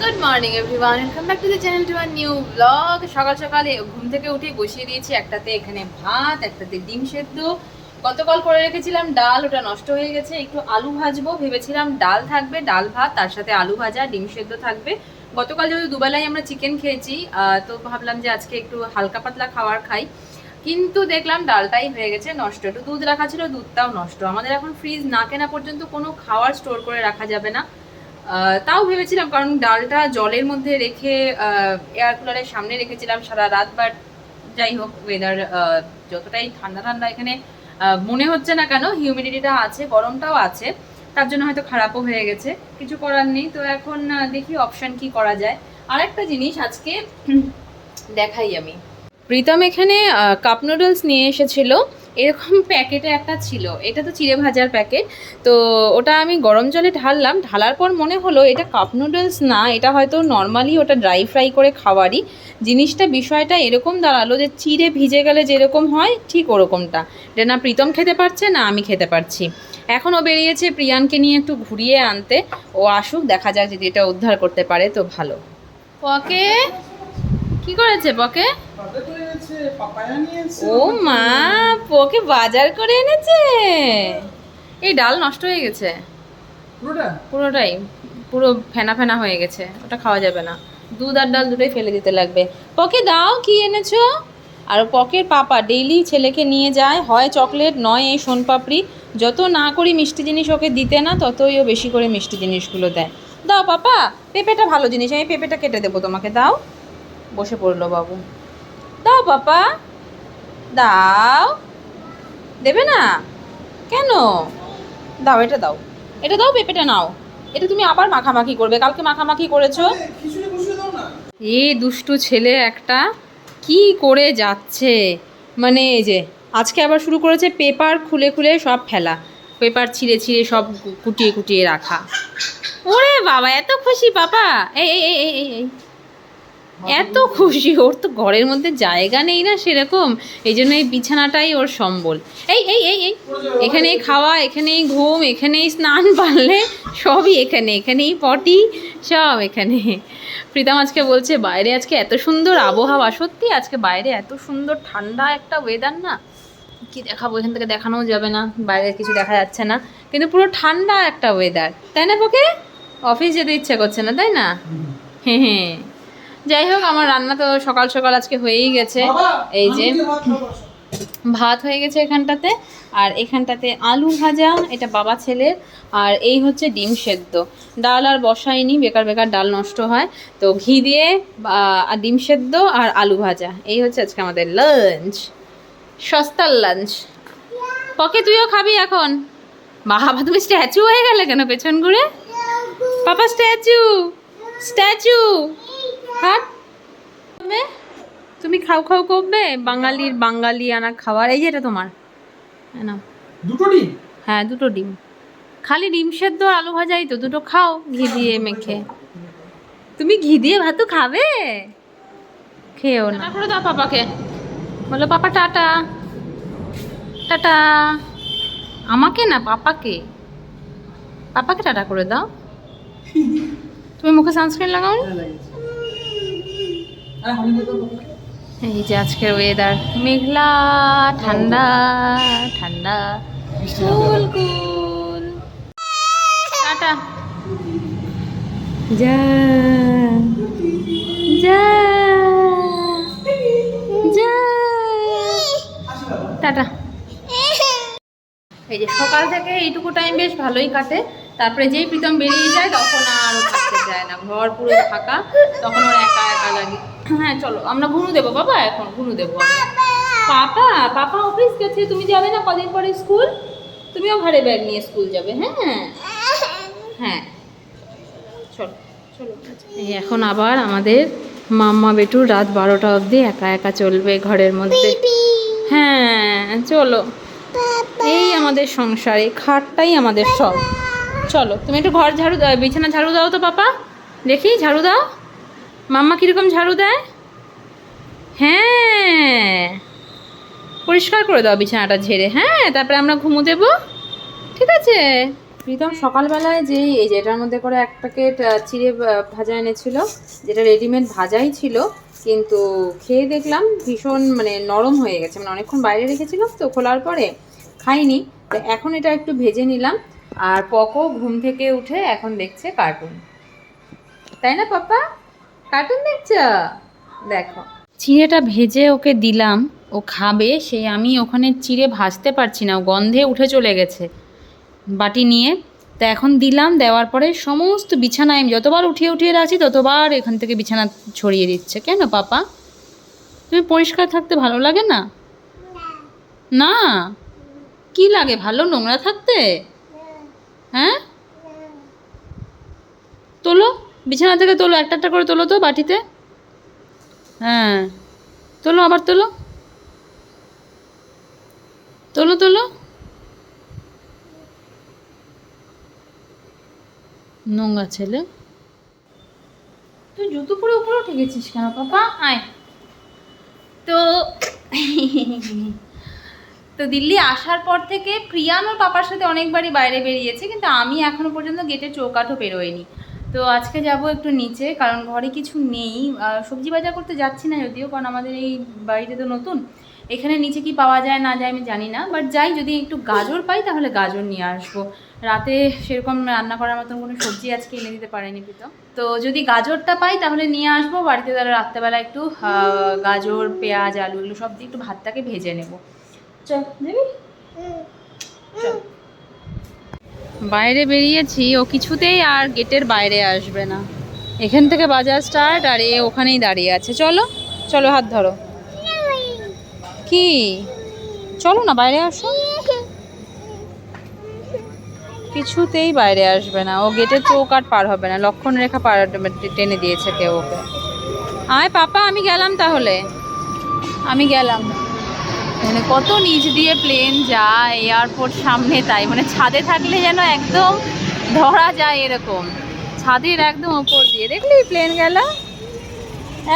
Good morning everyone welcome back to the channel to our new blog সকাল সকালে ঘুম থেকে উঠে বসিয়ে দিয়েছি একটাতে এখানে ভাত, একটাতে ডিম সেদ্ধ। গতকাল করে রেখেছিলাম, ডাল ওটা নষ্ট হয়ে গেছে, একটু আলু ভাজবো। ভেবেছিলাম ডাল থাকবে, ডাল ভাত, তার সাথে আলু ভাজা, ডিম সেদ্ধ থাকবে। গতকাল যেহেতু দুবেলায় আমরা চিকেন খেয়েছি তো ভাবলাম যে আজকে একটু হালকা পাতলা খাওয়ার খাই। কিন্তু দেখলাম ডালটাই হয়ে গেছে নষ্ট। একটু দুধ রাখা ছিল, দুধটাও নষ্ট। আমাদের এখন ফ্রিজ না কেনা পর্যন্ত কোনো খাওয়ার স্টোর করে রাখা যাবে না। তাও ভেবেছিলাম, কারণ ডালটা জলের মধ্যে রেখে এয়ার কুলারের সামনে রেখেছিলাম সারা রাত বাট যাই হোক ওয়েদার যতটাই ঠান্ডা ঠান্ডা এখানে মনে হচ্ছে না কেন হিউমিডিটিটা আছে, গরমটাও আছে, তার জন্য হয়তো খারাপও হয়ে গেছে, কিছু করার নেই। তো এখন দেখি অপশান কি করা যায়। আরেকটা জিনিস আজকে দেখাই আমি। প্রীতম এখানে কাপ নুডলস নিয়ে এসেছিল। এরকম প্যাকেটে একটা ছিল। এটা তো চিড়ে ভাজার প্যাকেট। তো ওটা আমি গরম জলে ঢাললাম। ঢালার পর মনে হলো এটা কাপ নুডলস না, এটা হয়তো নর্মালি ওটা ড্রাই ফ্রাই করে খাওয়ারই। জিনিসটা, বিষয়টা এরকম দাঁড়াল যে চিড়ে ভিজে গেলে যেরকম হয়, ঠিক ওরকমটা। এটা না প্রীতম খেতে পারছে, না আমি খেতে পারছি। এখন ও বেরিয়েছে প্রিয়ানকে নিয়ে একটু ঘুরিয়ে আনতে। ও আসুক, দেখা যাক যদি এটা উদ্ধার করতে পারে তো ভালো। পকে? কি করেছে পকে? ও মা পোকে বাজার করে এনেছে? এই ডাল নষ্ট হয়ে গেছে। পুরোটা? পুরোটাই পুরো ফেনা ফেনা হয়ে গেছে ওটা খাওয়া যাবে না। দুধ আর ডাল দুটোই ফেলে দিতে লাগবে। পকে দাও কি এনেছো? আর পকের পাপা ডেইলি ছেলেকে নিয়ে যায় হয় চকলেট নয় এই সোনপাপড়ি। যত না করি মিষ্টি জিনিস ওকে দিতে না ততই ও বেশি করে মিষ্টি জিনিসগুলো দেয়। দাও পাপা পেঁপেটা ভালো জিনিস আমি পেঁপেটা কেটে দেবো তোমাকে দাও। বসে পড়ল বাবু। পাপা। দাও। দেবে না? কেন? দাও এটা দাও। এটা দাও পেঁপেটা নাও। এটা তুমি আবার মাখামাখি করবে। কালকে মাখামাখি করেছ? এ, দুষ্টু ছেলে একটা কি করে যাচ্ছে? মানে এই যে আজকে আবার শুরু করেছে পেপার খুলে খুলে সব ফেলা। পেপার ছিঁড়ে ছিঁড়ে সব কুটিয়ে কুটিয়ে রাখা। ওরে বাবা এত খুশি এই এই এই এই এই। এত খুশি ওর তো ঘরের মধ্যে জায়গা নেই না সেরকম এই জন্য এই বিছানাটাই ওর সম্বল। এই এই এই এই এখানেই খাওয়া এখানেই ঘুম এখানেই স্নান পারলে সবই এখানে এখানেই পটি সব এখানে। প্রীতম আজকে বলছে বাইরে আজকে এত সুন্দর আবহাওয়া সত্যি আজকে বাইরে এত সুন্দর ঠান্ডা একটা ওয়েদার না কি দেখাবো এখান থেকে দেখানোও যাবে না বাইরে কিছু দেখা যাচ্ছে না কিন্তু পুরো ঠান্ডা একটা ওয়েদার তাই না পোকে অফিস যেতে ইচ্ছে করছে না তাই না? হ্যাঁ হ্যাঁ। যাই হোক আমার রান্না তো সকাল সকাল আজকে হয়েই গেছে। এই যে ভাত হয়ে গেছে এখানটাতে আর এখানটাতে আলু ভাজা এটা বাবা ছেলের আর এই হচ্ছে ডিম সেদ্ধ। ডাল আর বসাইনি বেকার বেকার ডাল নষ্ট হয়। তো ঘি দিয়ে আর ডিম সেদ্ধ আর আলু ভাজা। এই হচ্ছে আজকে আমাদের লাঞ্চ সস্তার লাঞ্চ পকে তুইও খাবি এখন? বাবা তুমি স্ট্যাচু হয়ে গেলে কেন পেছন ঘুরে? পাপা স্ট্যাচু স্ট্যাচু হাট? তুমি? খাও খাও করবে বাঙালির বাঙালি আনা খাবার। এই যে এটা তোমার। হ্যাঁ না দুটো ডিম? হ্যাঁ দুটো ডিম। খালি ডিম সেদ্ধ আর আলু ভাজাই তো দুটো খাও ঘি দিয়ে মেখে। তুমি ঘি দিয়ে ভাতও খাবে? খেয়েও না। করে দাও পাপাকে। বলো পাপা টাটা। টাটা। আমাকে না পাপাকে? পাপাকে টাটা করে দাও। তুমি মুখে সানস্ক্রিন লাগাও নি? হ্যাঁ, লাগিয়েছে। আরে, আমি বলতে পারব না। এই যে আজকের ওয়েদার মেঘলা ঠান্ডা ঠান্ডা। টাটা। যা। যা। যা। টাটা। এই যে সকাল থেকে এইটুকু টাইম বেশ ভালোই কাটে। তারপরে যেই প্রীতম বেরিয়ে যায় তখন আর থাকতে চায় না। ঘর পুরো ফাঁকা তখন ওর একা একা হ্যাঁ চলো আমরা ঘুরু দেবো বাবা এখন ঘুরু দেবো পাপা পাপা অফিস গেছে তুমি যাবে না কদিন পরে স্কুল? তুমিও ঘরে ব্যাগ নিয়ে স্কুল যাবে হ্যাঁ? হ্যাঁ। চলো চলো। এই এখন আবার আমাদের মাম্মা বেটু রাত বারোটা অবধি একা একা চলবে ঘরের মধ্যে। হ্যাঁ চলো। এই আমাদের সংসার এই খাটটাই আমাদের সব। চলো তুমি একটু ঘর ঝাড়ু দাও বিছানা ঝাড়ু দাও তো পাপা। দেখি ঝাড়ু দাও। মাম্মা কীরকম ঝাড়ু দেয়? হ্যাঁ। পরিষ্কার করে দাও বিছানাটা ঝেড়ে। হ্যাঁ তারপরে আমরা ঘুমো দেবো। ঠিক আছে। প্রীতম, সকালবেলায় যেই, এই যে এটার মধ্যে করে এক প্যাকেট চিড়ে ভাজা এনেছিল। যেটা রেডিমেড ভাজাই ছিল। কিন্তু খেয়ে দেখলাম ভীষণ মানে নরম হয়ে গেছে। মানে অনেকক্ষণ বাইরে রেখেছিলাম তো, খোলার পরে খাইনি। তো এখন এটা একটু ভেজে নিলাম। আর পকো ঘুম থেকে উঠে এখন দেখছে কার্টুন তাই না পাপা কার্টুন দেখছ? দেখো। চিড়েটা ভেজে ওকে দিলাম, ও খাবে সেই আমি ওখানে চিড়ে ভাজতে পারছি না, ও গন্ধে উঠে চলে গেছে। বাটি নিয়ে, তা এখন দিলাম, দেওয়ার পরে সমস্ত বিছানায় আমি যতবার উঠিয়ে উঠিয়ে রাখছি, ততবার এখান থেকে বিছানা ছড়িয়ে দিচ্ছে। কেন পাপা? তুমি পরিষ্কার থাকতে ভালো লাগে না? না? কি লাগে, ভালো নোংরা থাকতে? হ্যাঁ? তোলো। বিছানা থেকে তোলো একটা একটা করে তোলো তো বাটিতে। হ্যাঁ। তোলো আবার তোলো। তোলো তোলো। নোংরা ছেলে। তুই জুতো পরে উপরে উঠে গেছিস কেন পাপা? আয়। তো তো দিল্লি আসার পর থেকে প্রিয়ান ওর পাপার সাথে অনেকবারই বাইরে বেরিয়েছে কিন্তু আমি এখনও পর্যন্ত গেটে চৌকাঠও বেরোয়নি তো আজকে যাব একটু নিচে কারণ ঘরে কিছু নেই। সবজি বাজার করতে যাচ্ছি না যদিও কারণ আমাদের এই বাড়িতে তো নতুন। এখানে নিচে কি পাওয়া যায় না যায় আমি জানি না বাট যাই যদি একটু গাজর পাই তাহলে গাজর নিয়ে আসব। রাতে সেরকম রান্না করার মতন কোনো সবজি আজকে এনে দিতে পারেনি প্রীতম তো যদি গাজরটা পাই তাহলে নিয়ে আসব বাড়িতে তাহলে রাত্রেবেলা একটু গাজর পেঁয়াজ আলু এগুলো সব দিয়ে একটু ভাতটাকে ভেজে নেব। চল চল। বাইরে বেরিয়েছি, ও কিছুতেই আর গেটের বাইরে আসবে না। এখান থেকে বাজার স্টার্ট আর এ ওখানেই দাঁড়িয়ে আছে। চলো চলো হাত ধরো। কি? চলো না, বাইরে আসো। কিছুতেই বাইরে আসবে না। ও গেটের চৌকাট পার হবে না। লক্ষণ রেখা পার টেনে দিয়েছে কেউ ওকে। আয় পাপা, আমি গেলাম তাহলে। আমি গেলাম। মানে কত নিচ দিয়ে প্লেন যায় এয়ারপোর্ট সামনে তাই মানে ছাদে থাকলে যেন একদম ধরা যায় এরকম। ছাদের একদম ওপর দিয়ে। দেখলি প্লেন গেল?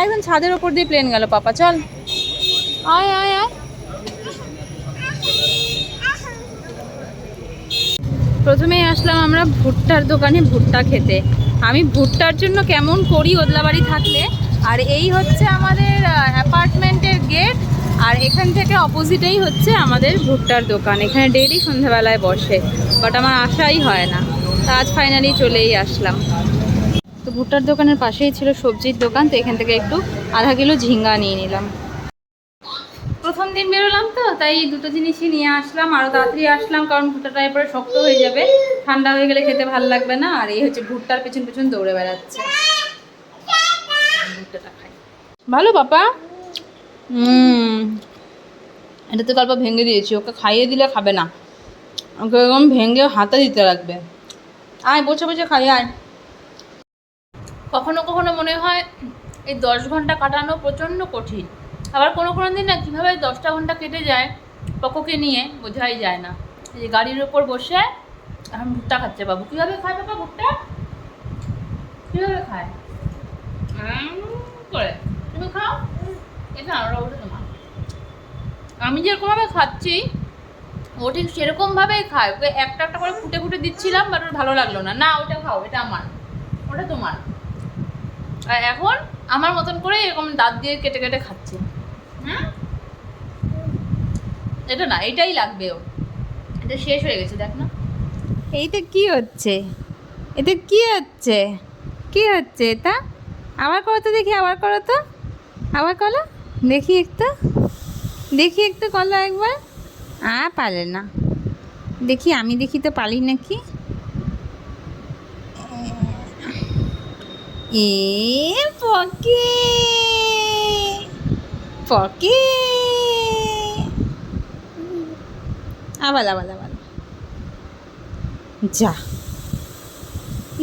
একদম ছাদের ওপর দিয়ে প্লেন গেল, পাপা, চল। আয় আয় আয়। প্রথমেই আসলাম আমরা ভুট্টার দোকানে ভুট্টা খেতে। আমি ভুট্টার জন্য কেমন করি ওদলাবাড়ি থাকলে? আর এই হচ্ছে আমাদের অ্যাপার্টমেন্টের গেট আর এখান থেকে অপোজিটেই হচ্ছে আমাদের ভুট্টার দোকান। এখানে ডেলি সন্ধ্যাবেলায় বসে বাট আমার আশাই হয় না। তা আজ ফাইনালি চলেই আসলাম। তো ভুট্টার দোকানের পাশেই ছিল সবজির দোকান, তো এখান থেকে একটু আধা কিলো ঝিঙ্গা নিয়ে নিলাম। প্রথম দিন বেরোলাম তো, তাই দুটো জিনিসই নিয়ে আসলাম আরও তাড়াতাড়ি আসলাম, কারণ ভুট্টাটা এরপরে শক্ত হয়ে যাবে। ঠান্ডা হয়ে গেলে খেতে ভালো লাগবে না, আর এই হচ্ছে ভুট্টার পেছন পেছন দৌড়ে বেড়াচ্ছে। ভুট্টাটা খাই। ভালো হুম এটা তো কালকে ভেঙে দিয়েছি, ওকে খাইয়ে দিলে খাবে না। ওকে এরকম ভেঙে হাতে দিতে লাগবে। আয়, বসে বসে খাই, আয়। কখনো কখনো মনে হয় এই দশ ঘণ্টা কাটানো প্রচণ্ড কঠিন। আবার কোনো কোনো দিন না, কীভাবে দশটা ঘণ্টা কেটে যায়, পকোকে নিয়ে বোঝাই যায় না। এই যে গাড়ির ওপর বসে এখন ভুট্টা খাচ্ছে বাবু। কীভাবে খায় বাবা ভুট্টা? কীভাবে খায়? করে। তুমি খাও। আমি যেরকমভাবে খাচ্ছি, ও ঠিক সেরকমভাবেই খায়। ওকে একটা একটা করে ফুটে ফুটে দিচ্ছিলাম বাট ওর ভালো লাগল না। না, ওটা খাও, এটা আমার। ওটা তোমার। আর এখন আমার মতন করে এরকম দাঁত দিয়ে কেটে কেটে খাচ্ছে। হ্যাঁ এটা না, এটাই লাগবে ও। এটা শেষ হয়ে গেছে, দেখ না। এইটা কি হচ্ছে? এটা কি হচ্ছে? কি হচ্ছে এটা? আবার করো তো দেখি, আবার করো তো। আবার করো। দেখি একটু। দেখি একটু করো একবার। আ পারে না। দেখি, আমি দেখি তো পারি নাকি। এ পকে। পকে। আবার আবার আবার যা।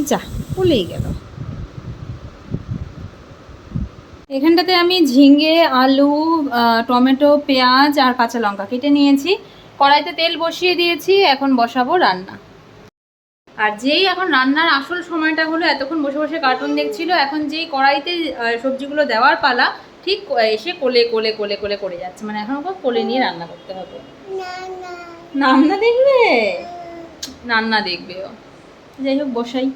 যা ভুলেই গেল। এখানটাতে আমি ঝিঙে আলু টমেটো পেঁয়াজ আর কাঁচা লঙ্কা কেটে নিয়েছি। কড়াইতে তেল বসিয়ে দিয়েছি এখন বসাবো রান্না। আর যেই এখন রান্নার আসল সময়টা হলো এতক্ষণ বসে বসে কার্টুন দেখছিল এখন যেই কড়াইতে সবজিগুলো দেওয়ার পালা ঠিক এসে কোলে কোলে কোলে কোলে করে যাচ্ছে। মানে এখন ওকে কোলে নিয়ে রান্না করতে হবে। নাম না। দেখবে? রান্না দেখবে ও। যাই হোক বসাই।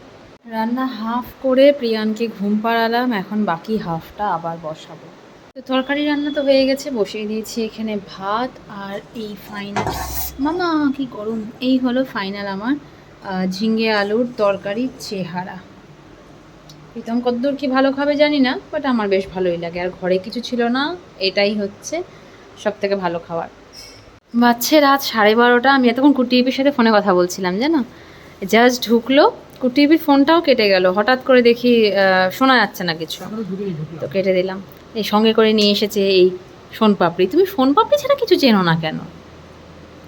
রান্না হাফ করে প্রিয়ানকে ঘুম পাড়ালাম, এখন বাকি হাফটা আবার বসাবো। তো তরকারি রান্না তো হয়ে গেছে, বসিয়ে দিয়েছি এখানে ভাত আর এই ফাইনাল মামা, কি গরম। এই হলো ফাইনাল আমার ঝিঙ্গে আলুর তরকারির চেহারা। প্রীতম কদ্দূর কি ভালো খাবে জানি না বাট আমার বেশ ভালোই লাগে। আর ঘরে কিছু ছিল না, এটাই হচ্ছে সব থেকে ভালো খাবার। বাচ্চা রাত সাড়ে বারোটা, আমি এতক্ষণ কুটিপির সাথে ফোনে কথা বলছিলাম, জানো? জাস্ট ঢুকলো কুটিপির ফোনটাও কেটে গেল। হঠাৎ করে দেখি শোনা যাচ্ছে না কিছু। তো কেটে দিলাম। এই সঙ্গে করে নিয়ে এসেছে এই সোনপাপড়ি। তুমি সোনপাপড়ি ছাড়া কিছু চেনো না কেন?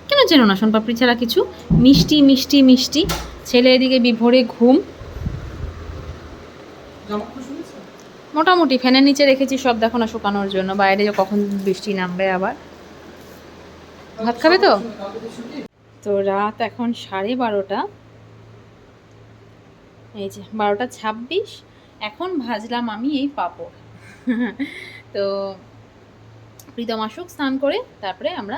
কেন চেনো না? সোনপাপড়ি ছাড়া কিছু? মিষ্টি মিষ্টি মিষ্টি। ছেলে এদিকে বিভোরে ঘুম। মোটামুটি ফ্যানের নিচে রেখেছি, সব দেখো না শুকানোর জন্য। বাইরে কখন বৃষ্টি নামবে আবার। ভাত খাবে তো? তো রাত এখন সাড়ে বারোটা। এই যে, বারোটা ছাব্বিশ, এখন ভাজলাম আমি এই পাঁপড়। তো প্রীতম আসুক, স্নান করে, তারপরে আমরা